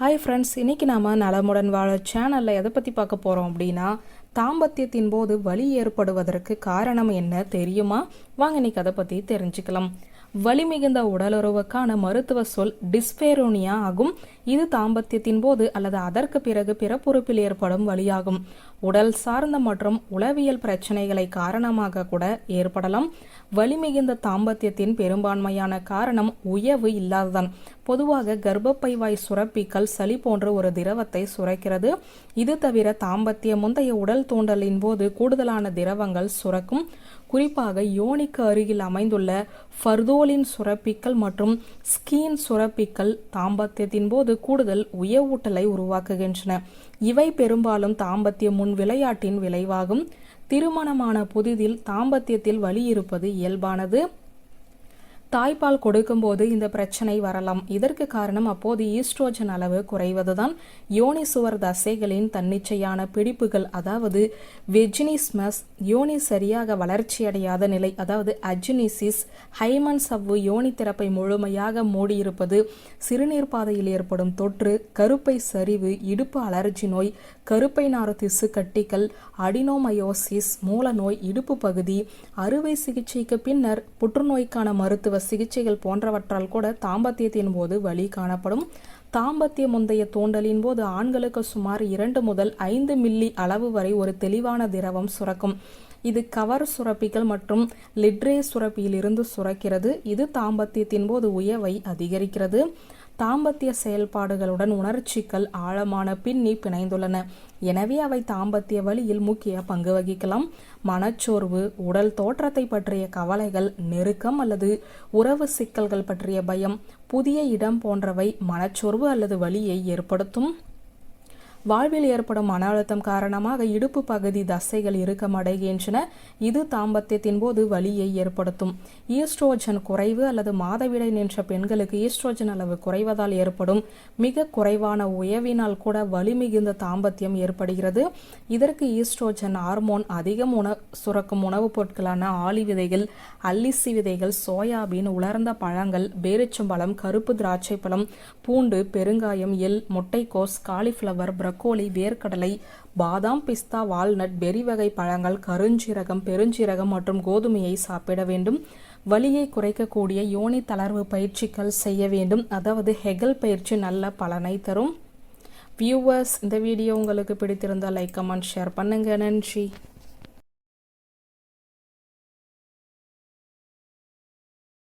Hi friends இன்னைக்கு நாம் நலமுடன் வாழ சேனலில் எதை பற்றி பார்க்க போகிறோம் அப்படின்னா தாம்பத்தியத்தின் போது வலி ஏற்படுவதற்கு காரணம் என்ன தெரியுமா? வாங்க இன்னைக்கு அதை பற்றி தெரிஞ்சுக்கலாம். வலிமிகுந்த உடலுறவுக்கான மருத்துவ சொல் டிஸ்பேரோனியா ஆகும். இது தாம்பத்தியத்தின் போது அல்லது அதற்கு பிறகு பிறப்புறுப்பில் ஏற்படும் வழியாகும். உடல் சார்ந்த மற்றும் உளவியல் பிரச்சனைகளை காரணமாக கூட ஏற்படலாம். வலிமிகுந்த தாம்பத்தியத்தின் பெரும்பான்மையான காரணம் உயவு இல்லாததான் பொதுவாக கர்ப்பப்பை வாய் சளி போன்ற ஒரு திரவத்தை சுரக்கிறது. இது தவிர தாம்பத்திய முந்தைய உடல் தூண்டலின் போது கூடுதலான திரவங்கள் சுரக்கும். குறிப்பாக யோனிக்கு அருகில் அமைந்துள்ள ஃபர்தோலின் சுரப்பிகள் மற்றும் ஸ்கீன் சுரப்பிகள் தாம்பத்தியத்தின் போது கூடுதல் உயவூட்டலை உருவாக்குகின்றன. இவை பெரும்பாலும் தாம்பத்திய முன் விளையாட்டின் விளைவாகும். திருமணமான புதிதில் தாம்பத்தியத்தில் வலி இருப்பது இயல்பானது. தாய்ப்பால் கொடுக்கும்போது இந்த பிரச்சனை வரலாம். இதற்கு காரணம் அப்போது ஈஸ்ட்ரோஜன் அளவு குறைவதுதான். யோனி சுவர் தசைகளின் தன்னிச்சையான பிடிப்புகள் அதாவது வெஜினிஸ்மஸ் யோனி சரியாக வளர்ச்சியடையாத நிலை அதாவது அஜினிசிஸ் ஹைமன் சவ்வு யோனி திறப்பை முழுமையாக மூடியிருப்பது சிறுநீர் பாதையில் ஏற்படும் தொற்று கருப்பை சரிவு இடுப்பு அலர்ஜி நோய் கருப்பை நாறு திசு கட்டிகள் அடினோமயோசிஸ் மூலநோய் இடுப்பு பகுதி அறுவை சிகிச்சைக்கு பின்னர் புற்றுநோய்க்கான மருத்துவ சிகிச்சைகள் போன்றவற்றால் கூட தாம்பத்தியத்தின் போது வலி காணப்படும். தாம்பத்திய முந்தைய தூண்டலின் போது ஆண்களுக்கு சுமார் இரண்டு முதல் ஐந்து மில்லி அளவு வரை ஒரு தெளிவான திரவம் சுரக்கும். இது கவர் சுரப்பிகள் மற்றும் லிட்ரே சுரப்பியிலிருந்து சுரக்கிறது. இது தாம்பத்தியத்தின் போது உயவை அதிகரிக்கிறது. தாம்பத்திய செயல்பாடுகளுடன் உணர்ச்சிகள் ஆழமான பின்னி பிணைந்துள்ளன. எனவே அவை தாம்பத்திய வழியில் முக்கிய பங்கு வகிக்கலாம். மனச்சோர்வு உடல் தோற்றத்தை பற்றிய கவலைகள் நெருக்கம் அல்லது உறவு சிக்கல்கள் பற்றிய பயம் புதிய இடம் போன்றவை மனச்சோர்வு அல்லது வலியை ஏற்படுத்தும். வாழ்வில் ஏற்படும் மன அழுத்தம் காரணமாக இடுப்பு பகுதி தசைகள் இறுக்கமடைகின்றன. இது தாம்பத்தியத்தின் போது வலியை ஏற்படுத்தும். ஈஸ்ட்ரோஜன் குறைவு அல்லது மாதவிடை நின்ற பெண்களுக்கு ஈஸ்ட்ரோஜன் அளவு குறைவதால் ஏற்படும். மிக குறைவான உயவினால் கூட வலி மிகுந்த தாம்பத்தியம் ஏற்படுகிறது. இதற்கு ஈஸ்ட்ரோஜன் ஹார்மோன் அதிகம் உண சுரக்கும் உணவுப் பொருட்களான ஆலி விதைகள் அல்லிசி விதைகள் சோயாபீன் உலர்ந்த பழங்கள் பேரிச்சம்பழம் கருப்பு திராட்சை பழம் பூண்டு பெருங்காயம் எல் முட்டைக்கோஸ் காலிஃப்ளவர் தக்கோலி வேர்க்கடலை பாதாம் பிஸ்தா வால்நட் பெரி வகை பழங்கள் கருஞ்சீரகம் பெருஞ்சீரகம் மற்றும் கோதுமையை சாப்பிட வேண்டும். வலியை குறைக்கக்கூடிய யோனி தளர்வு பயிற்சிகள் செய்ய வேண்டும். அதாவது ஹெகல் பயிற்சி நல்ல பலனை தரும். வியூவர்ஸ் இந்த வீடியோ உங்களுக்கு பிடித்திருந்தால் லைக் கமெண்ட் ஷேர் பண்ணுங்க. நன்றி.